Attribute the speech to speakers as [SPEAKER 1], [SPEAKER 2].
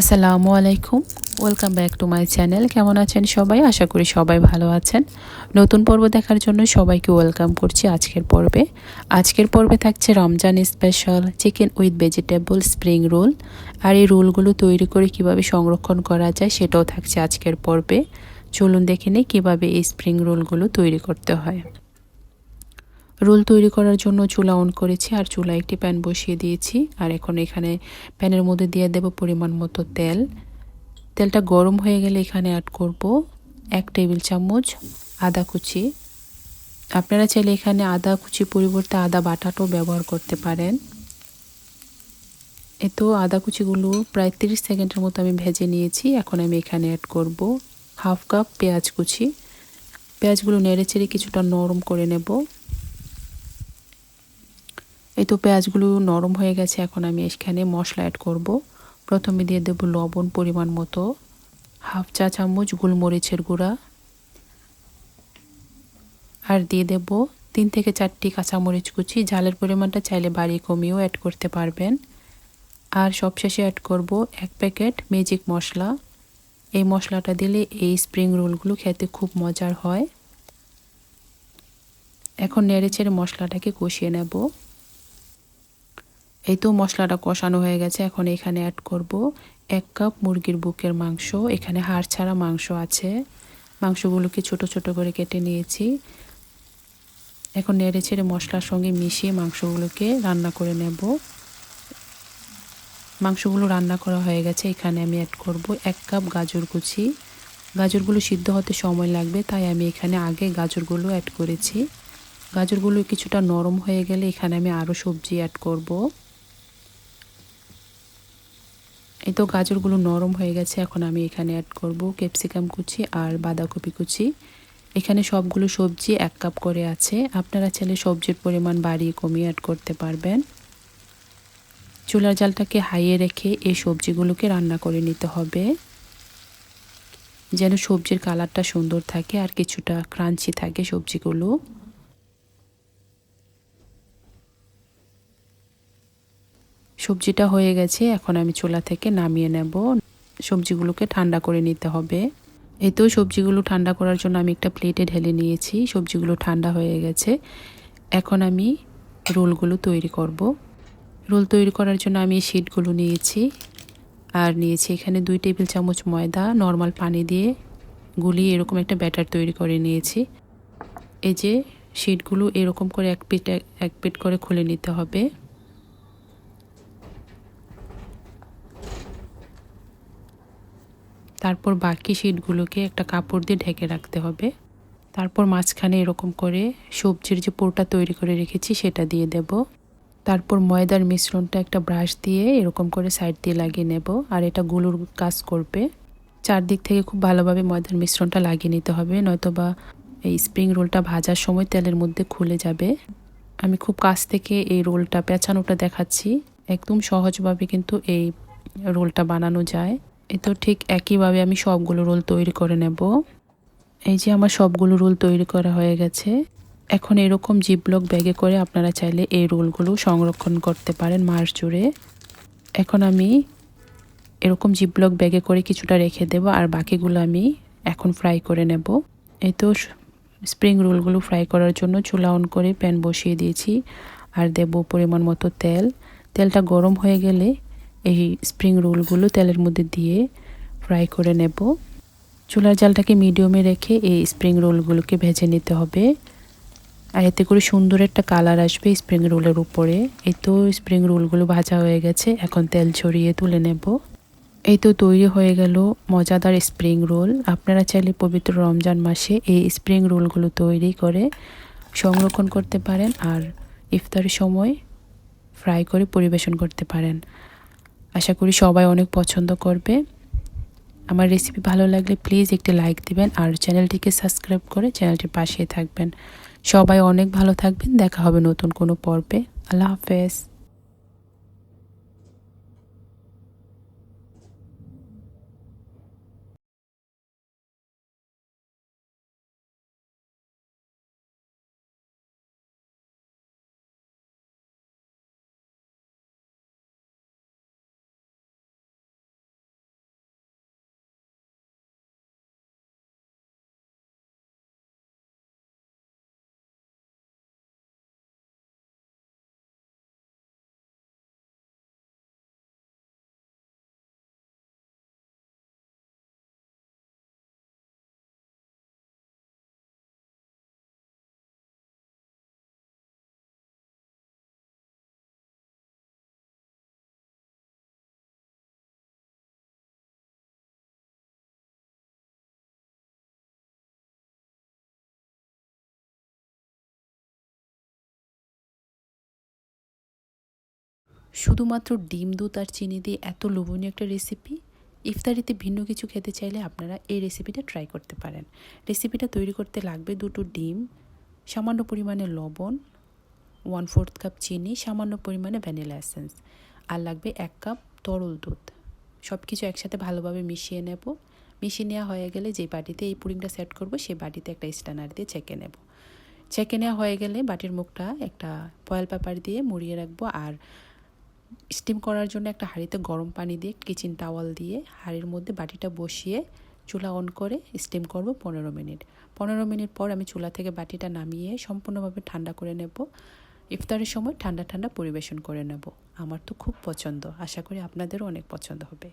[SPEAKER 1] আসসালামু আলাইকুম। Welcome back to my channel কেমন আছেন সবাই? আশা করি সবাই ভালো আছেন। নতুন পর্ব দেখার জন্য সবাইকে ওয়েলকাম করছি আজকের পর্বে। আজকের পর্বে থাকছে Ramzan special chicken with vegetable spring roll আর এই রোলগুলো তৈরি করে কীভাবে সংরক্ষণ করা যায় সেটাও থাকছে আজকের পর্বে। চলুন দেখে নিই কীভাবে এই স্প্রিং রোলগুলো তৈরি করতে হয়। রোল তৈরি করার জন্য চুলা অন করেছি, আর চুলা একটি প্যান বসিয়ে দিয়েছি। আর এখন এখানে প্যানের মধ্যে দিয়ে দেব পরিমাণ মতো তেল। তেলটা গরম হয়ে গেলে এখানে অ্যাড করব এক টেবিল চামচ আদা কুচি। আপনারা চাইলে এখানে আদা কুচি পরিবর্তে আদা বাটাটাও ব্যবহার করতে পারেন। এ তো আদা কুচিগুলো প্রায় তিরিশ সেকেন্ডের মতো আমি ভেজে নিয়েছি। এখন আমি এখানে অ্যাড করব হাফ কাপ পেঁয়াজ কুচি। পেঁয়াজগুলো নেড়ে চেড়ে কিছুটা নরম করে নেব। এই তো পেঁয়াজগুলো নরম হয়ে গেছে, এখন আমি এখানে মশলা অ্যাড করব। প্রথমে দিয়ে দেব লবণ পরিমাণ মতো, হাফ চা চামচ গোলমরিচের গুঁড়া। আর দিয়ে দেব তিন থেকে চারটি কাঁচামরিচ কুচি, ঝালের পরিমাণটা চাইলে বাড়ি কমিয়েও অ্যাড করতে পারবেন। আর সবশেষে অ্যাড করব এক প্যাকেট ম্যাজিক মশলা। এই মশলাটা দিলে এই স্প্রিং রোলগুলো খেতে খুব মজার হয়। এখন নেড়ে চেড়ে মশলাটাকে কষিয়ে নেব। এই তো মশলাটা কষানো হয়ে গেছে, এখন এখানে অ্যাড করব এক কাপ মুরগির বুকের মাংস। এখানে হাড় ছাড়া মাংস আছে। মাংসগুলোকে ছোট ছোট করে কেটে নিয়েছি। এখন নেড়ে ছেড়ে মশলার সঙ্গে মিশিয়ে মাংসগুলোকে রান্না করে নেব। মাংসগুলো রান্না করা হয়ে গেছে, এখানে আমি অ্যাড করব এক কাপ গাজর কুচি। গাজরগুলো সিদ্ধ হতে সময় লাগবে, তাই আমি এখানে আগে গাজরগুলো অ্যাড করেছি। গাজরগুলো কিছুটা নরম হয়ে গেলে এখানে আমি আরও সবজি অ্যাড করব। এই তো গাজরগুলো নরম হয়ে গেছে, এখন আমি এখানে অ্যাড করব ক্যাপসিকাম কুচি আর বাঁধাকপি কুচি। এখানে সবগুলো সবজি এক কাপ করে আছে, আপনারা চাইলে সবজির পরিমাণ বাড়িয়ে কমিয়ে অ্যাড করতে পারবেন। চুলার জালটাকে হাইয়ে রেখে এই সবজিগুলোকে রান্না করে নিতে হবে। যেন সবজির কালারটা সুন্দর থাকে আর কিছুটা ক্রাঞ্চি থাকে সবজিগুলো। সবজিটা হয়ে গেছে, এখন আমি চুলা থেকে নামিয়ে নেব। সবজিগুলোকে ঠান্ডা করে নিতে হবে। এই তো সবজিগুলো ঠান্ডা করার জন্য আমি একটা প্লেটে ঢেলে নিয়েছি, সবজিগুলো ঠান্ডা হয়ে গেছে। এখন আমি রোলগুলো তৈরি করব। রোল তৈরি করার জন্য আমি শিটগুলো নিয়েছি আর নিয়েছি এখানে দুই টেবিল চামচ ময়দা, নর্মাল পানি দিয়ে গুলিয়ে এরকম একটা ব্যাটার তৈরি করে নিয়েছি। এই যে শিটগুলো এরকম করে এক পিট এক পিট করে খুলে নিতে হবে। তারপর বাকি শিটগুলোকে একটা কাপড় দিয়ে ঢেকে রাখতে হবে। তারপর মাঝখানে এরকম করে সবজির যে পোরটা তৈরি করে রেখেছি সেটা দিয়ে দেব। তারপর ময়দার মিশ্রণটা একটা ব্রাশ দিয়ে এরকম করে সাইড দিয়ে লাগিয়ে নেব আর এটা গুলোর কাজ করবে। চারদিক থেকে খুব ভালোভাবে ময়দার মিশ্রণটা লাগিয়ে নিতে হবে, নয়তোবা এই স্প্রিং রোলটা ভাজার সময় তেলের মধ্যে খুলে যাবে। আমি খুব কাছ থেকে এই রোলটা পেঁচানোটা দেখাচ্ছি। একদম সহজভাবে কিন্তু এই রোলটা বানানো যায়। এ তো ঠিক একইভাবে আমি সবগুলো রোল তৈরি করে নেব। এই যে আমার সবগুলো রোল তৈরি করা হয়ে গেছে। এখন এরকম জিপলক ব্যাগে করে আপনারা চাইলে এই রোলগুলো সংরক্ষণ করতে পারেন মাস জুড়ে। এখন আমি এরকম জিপলক ব্যাগে করে কিছুটা রেখে দেব আর বাকিগুলো আমি এখন ফ্রাই করে নেব। এই তো স্প্রিং রোলগুলো ফ্রাই করার জন্য চুলা অন করে প্যান বসিয়ে দিয়েছি। আর দেব পরিমাণ মতো তেল। তেলটা গরম হয়ে গেলে এই স্প্রিং রোলগুলো তেলের মধ্যে দিয়ে ফ্রাই করে নেব। চুলার জালটাকে মিডিয়ামে রেখে এই স্প্রিং রোলগুলোকে ভেজে নিতে হবে। আর এতে করে সুন্দর একটা কালার আসবে স্প্রিং রোলের উপরে। এই তো স্প্রিং রোলগুলো ভাজা হয়ে গেছে, এখন তেল ছড়িয়ে তুলে নেব। এই তো তৈরি হয়ে গেল মজাদার স্প্রিং রোল আপনারা চাইলে পবিত্র রমজান মাসে এই স্প্রিং রোলগুলো তৈরি করে সংরক্ষণ করতে পারেন আর ইফতারের সময় ফ্রাই করে পরিবেশন করতে পারেন। আশা করি সবাই অনেক পছন্দ করবে। আমার রেসিপি ভালো লাগলে প্লিজ একটি লাইক দিবেন আর চ্যানেলটিকে সাবস্ক্রাইব করে চ্যানেলটির পাশে থাকবেন। সবাই অনেক ভালো থাকবেন, দেখা হবে নতুন কোনো পর্বে। আল্লাহ হাফেজ। শুধুমাত্র ডিম দুধ আর চিনি দিয়ে এত লোভনীয় একটা রেসিপি ইফতারিতে ভিন্ন কিছু খেতে চাইলে আপনারা এই রেসিপিটা ট্রাই করতে পারেন। রেসিপিটা তৈরি করতে লাগবে দুটো ডিম, সামান্য পরিমাণে লবণ ওয়ান ফোর্থ কাপ চিনি, সামান্য পরিমাণে ভ্যানিলা এসেন্স আর লাগবে এক কাপ তরল দুধ। সব কিছু একসাথে ভালোভাবে মিশিয়ে নেব। মিশিয়ে নেওয়া হয়ে গেলে যে বাটিতে এই পুডিংটা সেট করব সেই বাটিতে একটা স্ট্যানার দিয়ে ছেঁকে নেব। ছেঁকে নেওয়া হয়ে গেলে বাটির মুখটা একটা ফয়েল পেপার দিয়ে মুড়িয়ে রাখব আর স্টিম করার জন্য একটা হাঁড়িতে গরম পানি দিয়ে, কিচেন টাওয়াল দিয়ে হাঁড়ির মধ্যে বাটিটা বসিয়ে চুলা অন করে স্টিম করব পনেরো মিনিট। পনেরো মিনিট পর আমি চুলা থেকে বাটিটা নামিয়ে সম্পূর্ণভাবে ঠান্ডা করে নেব। ইফতারের সময় ঠান্ডা ঠান্ডা পরিবেশন করে নেব। আমার তো খুব পছন্দ। আশা করি আপনাদেরও অনেক পছন্দ হবে।